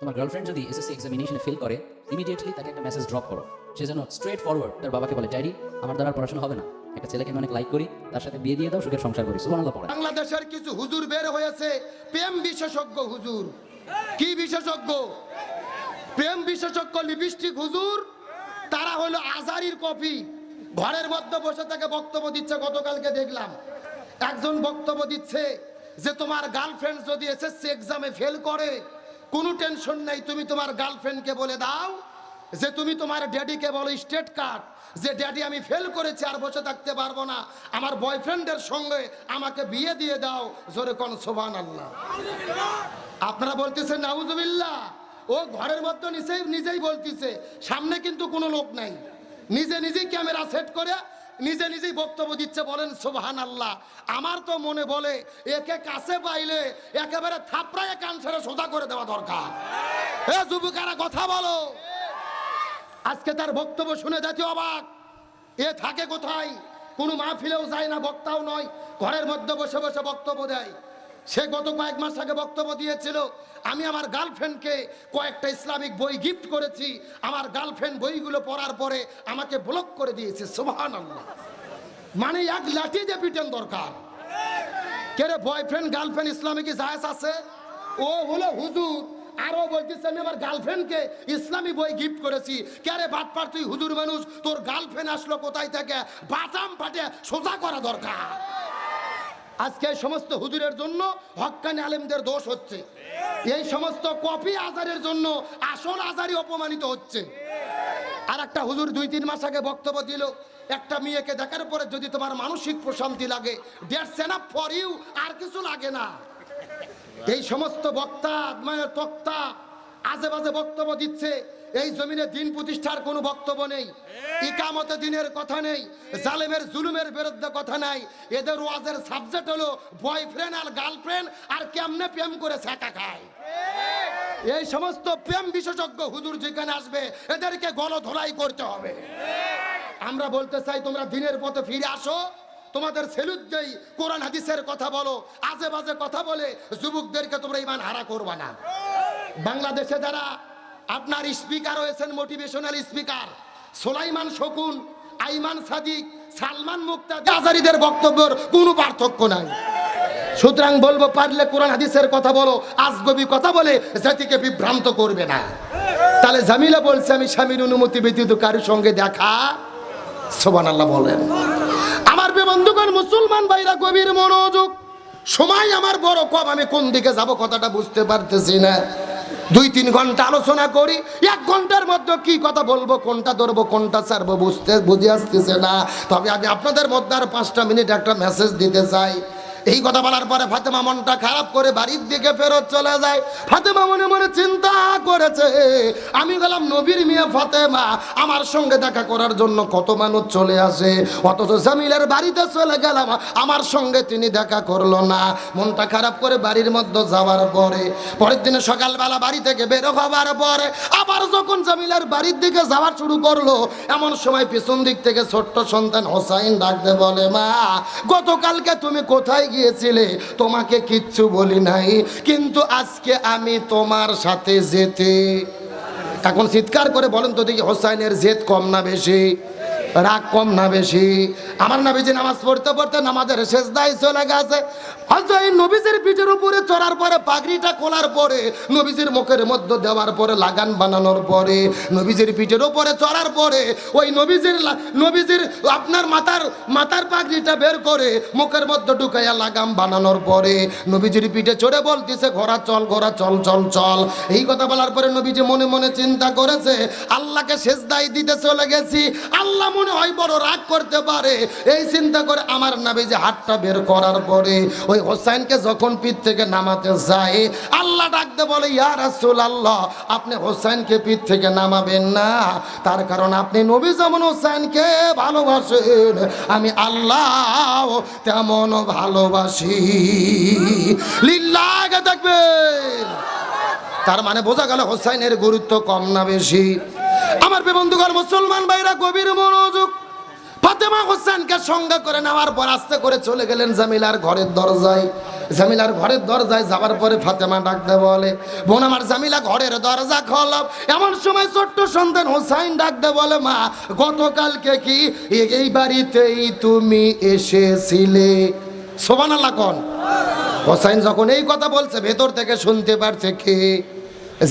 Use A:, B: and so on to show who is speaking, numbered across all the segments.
A: তোমার গার্লফ্রেন্ড যদি এসএসসি এক্সামিনেশনে ফেল করে ইমিডিয়েটলি তাকে একটা মেসেজ ড্রপ করো। সে যেন স্ট্রেট ফরওয়ার্ড তার বাবাকে বলে ড্যাডি আমার দ্বারা পড়াশোনা হবে না। একটা ছেলেকে আমি অনেক লাইক করি, তার সাথে বিয়ে দিয়ে দাও, সুখের সংসার করি। সুবহানাল্লাহ পড়ে।
B: বাংলাদেশের কিছু হুজুর বের হয়েছে, প্রেম বিশেষজ্ঞ হুজুর। কি বিশেষজ্ঞ? প্রেম বিশেষজ্ঞ লিপস্টিক হুজুর, তারা হলো আজারির কপি। ঘরের মধ্যে বসে থেকে বক্তব্য দিচ্ছে, গতকালকে দেখলাম। একজন বক্তব্য দিচ্ছে যে, তোমার গার্লফ্রেন্ড যদি এসএসসি এক্সামে ফেল করে কোনো টেনশন নেই, তুমি তোমার গার্লফ্রেন্ডকে বলে দাও যে তুমি তোমার ড্যাডিকে বলো, স্টেট কার্ড, যে ড্যাডি আমি ফেল করেছি আর বসে থাকতে পারব না, আমার বয়ফ্রেন্ডের সঙ্গে আমাকে বিয়ে দিয়ে দাও। জোরে কোন সোভান আল্লাহ আপনারা বলতেছেন, নাউজুবিল্লাহ। ও ঘরের মধ্যে নিজেই নিজেই বলতেছে, সামনে কিন্তু কোনো লোক নাই। নিজে নিজেই ক্যামেরা সেট করে নিজে নিজেই বক্তব্য দিচ্ছে, বলেন সোভান আল্লাহ আমার তো মনে বলে, একে কাছে পাইলে একেবারে থাপড়ায় কান ছেড়ে সোজা করে দেওয়া দরকার। এ যুবকেরা, কথা বলো। আজকে তার বক্তব্য শুনে যাতে অবাক। এ থাকে কোথায়? কোনো মাহফিলেও যায় না, বক্তাও নয়। ঘরের মধ্যে বসে বসে বক্তব্য দেয়। সে গত কয়েক মাস আগে বক্তব্য দিয়েছিল, আমি আমার গার্লফ্রেন্ডকে কয়েকটা ইসলামিক বই গিফট করেছি, আমার গার্লফ্রেন্ড বইগুলো পড়ার পরে আমাকে ব্লক করে দিয়েছে সুবহান মানে এক লাঠি দিয়ে পিটেন দরকার। কে রে বয়ফ্রেন্ড গার্লফ্রেন্ড ইসলামিক জায়েজ আছে? ও হলো হুজুর, আরও বলতেছে, আমি আমার গার্লফ্রেন্ডকে ইসলামী বই গিফট করেছি। কে রে বাটপার তুই হুজুর মানুষ, তোর গার্লফ্রেন্ড আসলো কোথায় থেকে? বাটাম ফাটে সোজা করা দরকার। আজকে সমস্ত হুজুরের জন্য হক্কানি আলেমদের দোষ হচ্ছে। এই সমস্ত কপি আজারের জন্য আসল আজারি অপমানিত হচ্ছে। আর একটা হুজুর দুই, তিন মাস আগে বক্তব্য দিল, একটা মেয়েকে দেখার পরে যদি তোমার মানসিক প্রশান্তি লাগে ফর ইউ আর কিছু লাগে না। এই সমস্ত বক্তা তক্তা আজে বাজে বক্তব্য দিচ্ছে এই জমিনে দিন প্রতিষ্ঠার কোনো বক্তব্য নেই। ইকামতে দিনের কথা নেই। জালেমের জুলুমের বিরুদ্ধে কথা নাই। এদের ওয়াজের সাবজেক্ট হলো বয়ফ্রেন্ড আর গার্লফ্রেন্ড আর কেমনে প্রেম করে ছ্যাঁকা খায়। এই সমস্ত প্রেম বিশেষজ্ঞ হুজুর যেখানে আসবে এদেরকে গলধোলাই করতে হবে। আমরা বলতে চাই তোমরা দিনের পথে ফিরে আসো। তোমাদের সেলুট দেই কোরআন হাদিসের কথা বলো আজে বাজে কথা বলে যুবকদেরকে তোমরা ইমান হারা করবা না। বাংলাদেশে যারা আপনার স্পিকার হয়েছেন মোটিভেশনাল স্পিকার। সোলাইমান শকুন, আইমান সাদিক, সালমান মুক্তা আজারিদের বক্তব্যের কোনো পার্থক্য নাই। সুতরাং বলব, পারলে কোরআন হাদিসের কথা বলো, আজগবি কথা বলে জাতিকে বিভ্রান্ত করবে না। তাহলে জামিলা বলছে, আমি স্বামীর অনুমতি ব্যতীত কারোর সঙ্গে দেখা সোবান আল্লাহ বলেন। আমার বন্ধুগণ, মুসলমান ভাইরা, গভীর মনোযোগ। সময় আমার বড় কম, আমি কোন দিকে যাব, কথাটা বুঝতে পারতেছি না। দুই তিন ঘণ্টা আলোচনা করি, এক ঘণ্টার মধ্যে কি কথা বলব, কোনটা ধরবো, কোনটা ছাড়বো, বুঝতে বুঝে আসতেছে না। তবে আমি আপনাদের মধ্যে আর পাঁচটা মিনিট একটা মেসেজ দিতে চাই। এই কথা বলার পরে ফাতেমা মনটা খারাপ করে বাড়ির দিকে ফেরত চলে যায়। ফাতেমা মনে মনে চিন্তা করেছে, আমি গেলাম নবীর মেয়ে ফাতেমা, আমার সঙ্গে দেখা করার জন্য কত মানুষ চলে আসে, অথচ জামিলের বাড়িতে চলে গেলাম, আমার সঙ্গে তিনি দেখা করল না। মনটা খারাপ করে বাড়ির মধ্যে যাওয়ার পরে, পরের দিনে সকালবেলা বাড়ি থেকে বের হবার পরে আবার যখন জামিলের বাড়ির দিকে যাওয়া শুরু করল, এমন সময় পিছন দিক থেকে ছোট্ট সন্তান হোসাইন ডাকতে বলে, মা, গতকালকে তুমি কোথায় গিয়েছিলে, তোমাকে কিচ্ছু বলি নাই। কিন্তু আজকে আমি তোমার সাথে যেতে। এখন চিৎকার করে বলেন তো দেখি, হোসাইনের জেদ কম না বেশি? রাগ কম না বেশি? আমার নবীজি নামাজ পড়তে পড়তে নামাজের শেষ দায় চলে গেছে। চড়ে চল চল চল চল। এই কথা বলার পরে নবীজি মনে মনে চিন্তা করেছে, আল্লাহকে শেষ দায় দিতে চলে গেছি। আল্লাহ মনে হয় বড় রাগ করতে পারে। এই চিন্তা করে আমার নাবি যে হাতটা বের করার পরে, ওই হোসাইনকে যখন পিঠ থেকে নামাতে যায়, আল্লাহ ডাকতে বলে, ইয়া রাসূল আল্লাহ আপনি হোসাইনকে পিঠ থেকে নামাবেন না। তার কারণ আপনি নবী যেমন হোসাইনকে ভালোবাসেন, আমি আল্লাহ তেমন ভালোবাসি। লিল্লাহ দেখবেন। তার মানে বোঝা গেল হোসাইনের গুরুত্ব কম না বেশি। আমার বন্ধুগণ, মুসলমান ভাইরা, গভীর মনোযোগ ফাতেমা হোসেনকে সঙ্গে করে নেওয়ার পর আস্তে করে চলে গেলেন জামিলার ঘরের দরজায়। জামিলার ঘরের দরজায় যাবার পরে ফাতেমা ডাকতে বলে, বোন আমার জামিলা ঘরের দরজা খোল। এমন সময় ছোট্ট সন্তান হোসাইন ডাকতে বলে, মা, গতকালকে কি এই বাড়িতেই তুমি এসেছিলে? সোবান কন। হোসাইন যখন এই কথা বলছে, ভেতর থেকে শুনতে পারছে কে?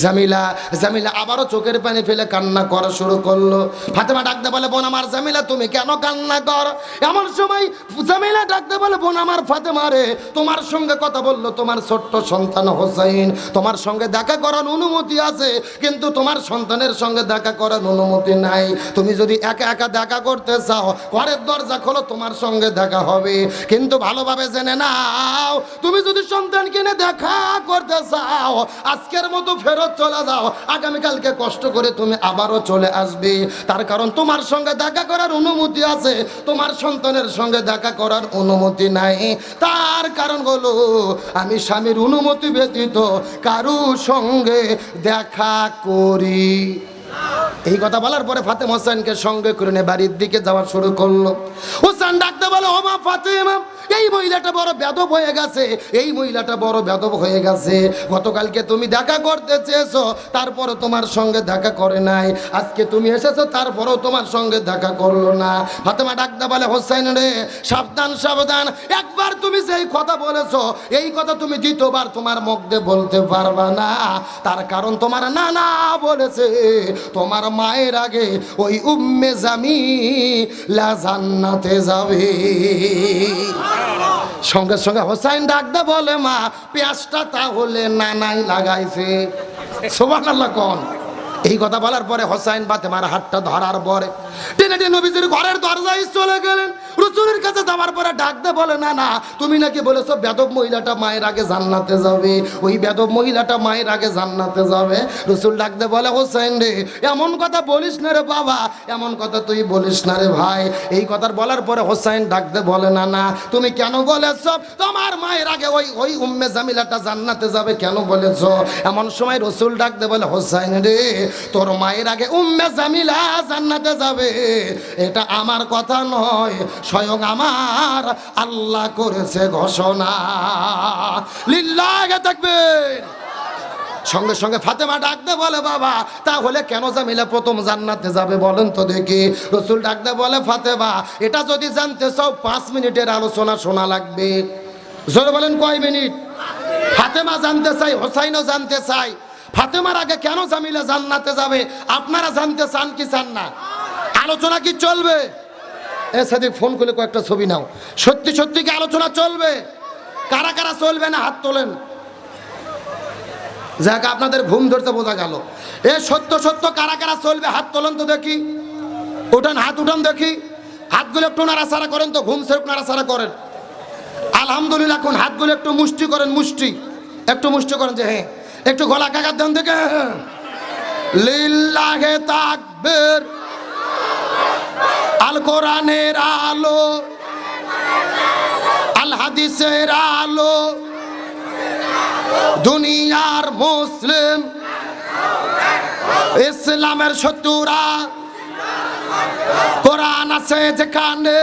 B: জামিলা জামিলা আবারও চোখের পানি ফেলে কান্না করা শুরু করল। ফাতেমা ডাকতে বলে, বোন আমার জামিলা, তুমি কেন কান্না কর? এমন সময় জামিলা ডাকতে বলে, বোন আমার ফাতেমা রে, তোমার সঙ্গে কথা বলল তোমার ছোট্ট সন্তান হোসাইন। তোমার সঙ্গে দেখা করার অনুমতি আছে, কিন্তু তোমার সন্তানের সঙ্গে দেখা করার অনুমতি নাই। তুমি যদি একা একা দেখা করতে চাও, ঘরের দরজা খোলো, তোমার সঙ্গে দেখা হবে। কিন্তু ভালোভাবে জেনে নাও, তুমি যদি সন্তান কিনে দেখা করতে চাও, আজকের মতো ফেরত চলে যাও। আগামীকালকে কষ্ট করে তুমি আবারও চলে আসবে। তার কারণ তোমার সঙ্গে দেখা করার অনুমতি আছে। তোমার সন্তানের সঙ্গে দেখা করার অনুমতি নাই। তার কারণ হলো, আমি স্বামীর অনুমতি ব্যতীত কারু সঙ্গে দেখা করি এই কথা বলার পরে ফাতেমা হোসেনকে সঙ্গে করে নিয়ে বাড়ির দিকে যাওয়া শুরু করল। হোসেন ডাকতে বলে, ও মা ফাতেমা, এই মহিলাটা বড় বেদব হয়ে গেছে, এই মহিলাটা বড় বেদব হয়ে গেছে। গতকালকে তুমি দেখা করতে চেয়েছো, তারপরও তোমার সঙ্গে দেখা করে নাই। আজকে তুমি এসেছ, তারপরও তোমার সঙ্গে দেখা করল না। ফাতেমা ডাকতে বলে, হোসেন রে, সাবধান সাবধান। একবার তুমি যেই কথা বলেছ, এই কথা তুমি দ্বিতীয়বার তোমার মুখ দিয়ে বলতে পারবা না। তার কারণ তোমার নানা বলেছে, তোমার মায়ের আগে ওই উম্মে জামি লাজান্নাতে যাবে। সঙ্গে সঙ্গে হোসাইন ডাকদা বলে, মা, পেঁয়াজটা তাহলে নানাই লাগাইছে। সোবান আল্লাহ কন। এই কথা বলার পরে হোসাইন বাতে মার হাতটা ধরার পরে টেনে টেনে নবীজির ঘরের দরজায় চলে গেলেন। রসুলের কাছে যাওয়ার পরে ডাকতে বলে, না না, তুমি নাকি বলেছ বেদব মহিলাটা মায়ের আগে জান্নাতে যাবে? ওই বেদব মহিলাটা মায়ের আগে জান্নাতে যাবে? রসুল ডাকতে বলে, হোসেন রে, এমন কথা বলিস না রে বাবা, এমন কথা তুই বলিস না রে ভাই। এই কথার বলার পরে হোসাইন ডাকতে বলে, না না, তুমি কেন বলেছ তোমার মায়ের আগে ওই ওই উম্মে জামিলাটা জান্নাতে যাবে? কেন বলেছ? এমন সময় রসুল ডাকতে বলে হোসাইন রে, তোর মায়ের আগে উম্মে জামিলা জান্নাতে যাবে। এটা আমার কথা নয় স্বয়ং আমার আল্লাহ করেছে ঘোষণা। লিল্লাহে থাকবেন সঙ্গে সঙ্গে ফাতেমা ডাকতে বলে, বাবা, তাহলে কেন জামিলা প্রথম জান্নাতে যাবে বলেন তো দেখি? রসুল ডাকতে বলে, ফাতেমা, এটা যদি জানতে চাও, পাঁচ মিনিটের আলোচনা শোনা লাগবে। জোরে বলেন, কয় মিনিট? ফাতেমা জানতে চাই, হোসাইনও জানতে চাই। ফাতেমার আগে কেন জামিলা জান্নাতে যাবে? আপনারা জানতে চান কি চান না? আলোচনা কি চলবে? এ সাথে ফোন করে কয়েকটা ছবি নাও। সত্যি সত্যি কি আলোচনা চলবে? কারা কারা চলবে না হাত তোলেন? যাক, আপনাদের ঘুম ধরতে বোঝা গেল। এ সত্য সত্য, কারা কারা চলবে? হাত তোলেন তো দেখি। উঠান, হাত উঠান দেখি। হাতগুলো একটু নাড়াচাড়া করেন তো, ঘুম সেরক নাড়াচাড়া করেন। আলহামদুলিল্লাহ, এখন হাতগুলো একটু মুষ্টি করেন, মুষ্টি। একটু মুষ্টি করেন যে হ্যাঁ। একটু গলা কাকার দেন থেকে হ্যাঁ। লিল্লাহে তাকবীর। আল কোরআনের আলো, আল হাদিসের আলো, দুনিয়ার মুসলিম, ইসলামের শত্রুরা, কোরআন আছে যেখানে,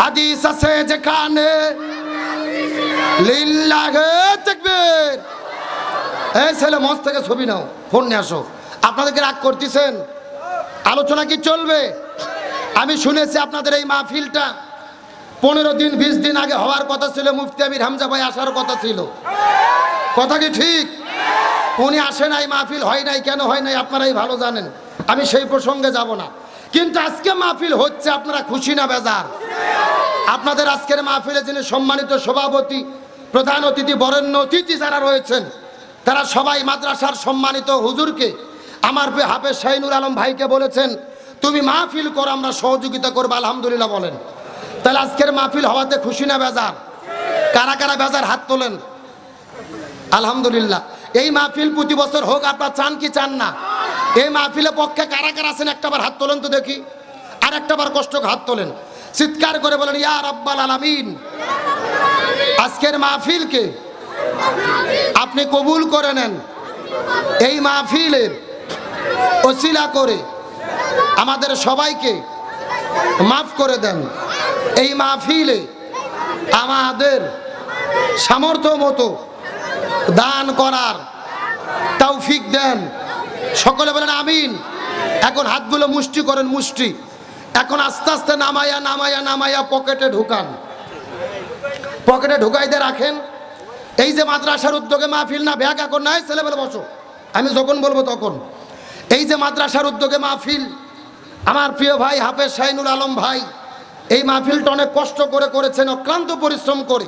B: হাদিস আছে যেখানে, লিল্লাহে তাকবীর। এই ছেলে মঞ্চ থেকে ছবি নাও, ফোন নিয়ে আসো। আপনাদেরকে রাগ করতেছেন? আলোচনা কি চলবে? আমি শুনেছি আপনাদের এই মাহফিলটা পনেরো দিন, বিশ দিন আগে হওয়ার কথা ছিল, মুফতি আমির হামজা ভাই আসার কথা ছিল। কথা কি ঠিক? উনি আসে নাই, মাহফিল হয় নাই, কেন হয় নাই আপনারাই ভালো জানেন। আমি সেই প্রসঙ্গে যাব না। কিন্তু আজকে মাহফিল হচ্ছে, আপনারা খুশি না বেজার? আপনাদের আজকের মাহফিলে যিনি সম্মানিত সভাপতি, প্রধান অতিথি, বরেণ্য অতিথি যারা রয়েছেন, তারা সবাই মাদ্রাসার সম্মানিত হুজুরকে আমার হাফেজ শাহিনুর আলম ভাইকে বলেছেন, তুমি মাহফিল করো, আমরা সহযোগিতা করব, আলহামদুলিল্লাহ, বলেন। তাহলে আজকের মাহফিল হওয়াতে খুশি না বেজার? কারা কারা বেজার হাত তোলেন? আলহামদুলিল্লাহ। এই মাহফিল প্রতি বছর হোক, আপনার চান কি চান না, এই মাহফিলে পক্ষে কারা কারা আছেন একটাবার হাত তোলেন তো দেখি। আর একটাবার কষ্ট হাত তোলেন। চিৎকার করে বলেন, ইয়া রব্বাল আলামিন। আজকের মাহফিলকে আপনি কবুল করে নেন। এই মাহফিলের ওসিলা করে আমাদের সবাইকে মাফ করে দেন। এই মাহফিলে আমাদের সামর্থ্য মতো দান করার তৌফিক দেন। সকলে বলেন আমিন। এখন হাতগুলো মুষ্টি করেন মুষ্টি। এখন আস্তে আস্তে নামায়া নামায়া নামায়া পকেটে ঢুকান। পকেটে ঢুকাইতে রাখেন। এই যে মাদ্রাসার উদ্যোগে মাহফিল না ব্যাগ এখন নাই ছেলেবেলে বসো। আমি যখন বলব তখন। এই যে মাদ্রাসার উদ্যোগে মাহফিল, আমার প্রিয় ভাই হাফেজ শাহিনুল আলম ভাই, এই মাহফিলটা অনেক কষ্ট করে করেছেন, অক্লান্ত পরিশ্রম করে।